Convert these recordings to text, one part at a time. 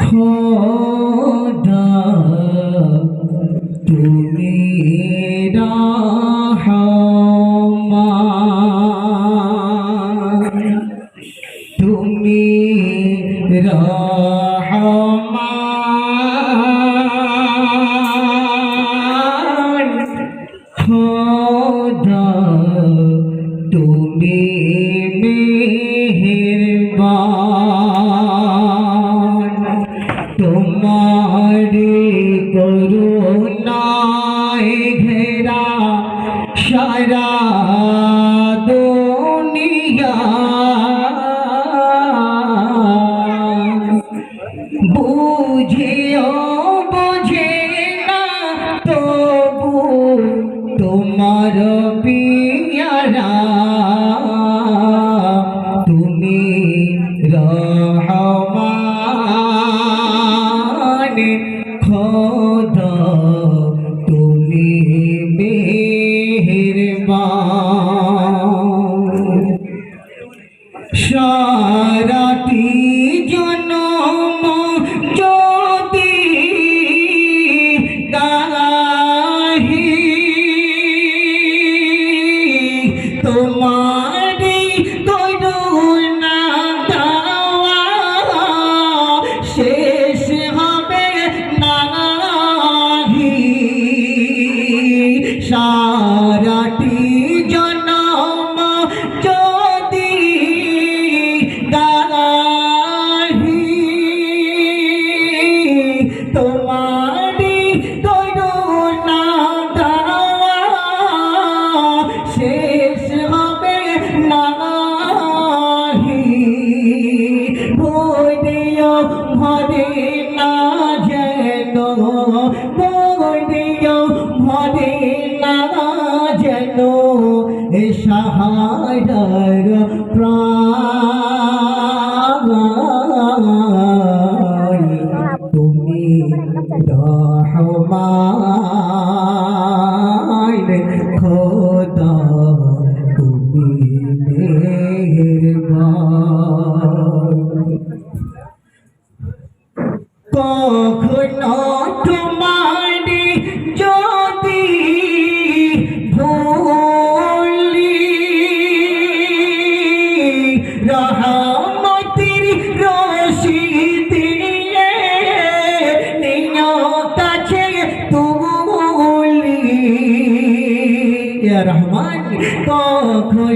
খোদা তুমি তুমি রহমান খোদা তুমি মেহেরবান। তোমারি করুণায় সারাটি জনম যদি গাহি তোমারি শেষ হবে সারাটি ভরে না যেন ভোদিও ভরে না যেন এ সাহারার প্রাণ। তুমি রহমান খোদা তুমি রহমান কখনো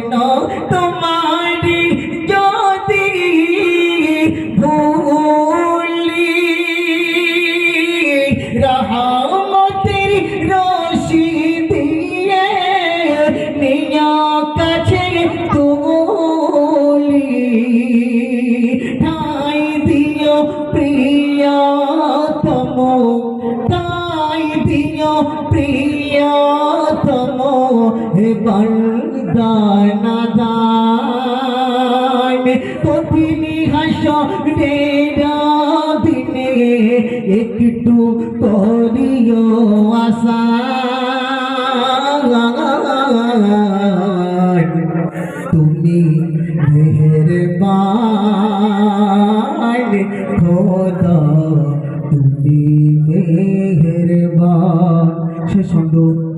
হে বন্দানা দান কঠিনি হাস দিনে, একটু করিও আশা। তুমি মেহেরবান, খোদা, তুমি মেহেরবান। সে সঙ্গ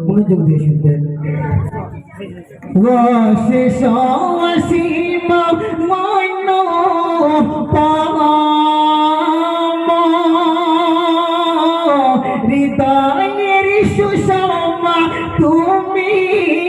মনোযোগ দিয়ে শুনবেন। সীমা মন হৃদয়ের সুষমা তুমি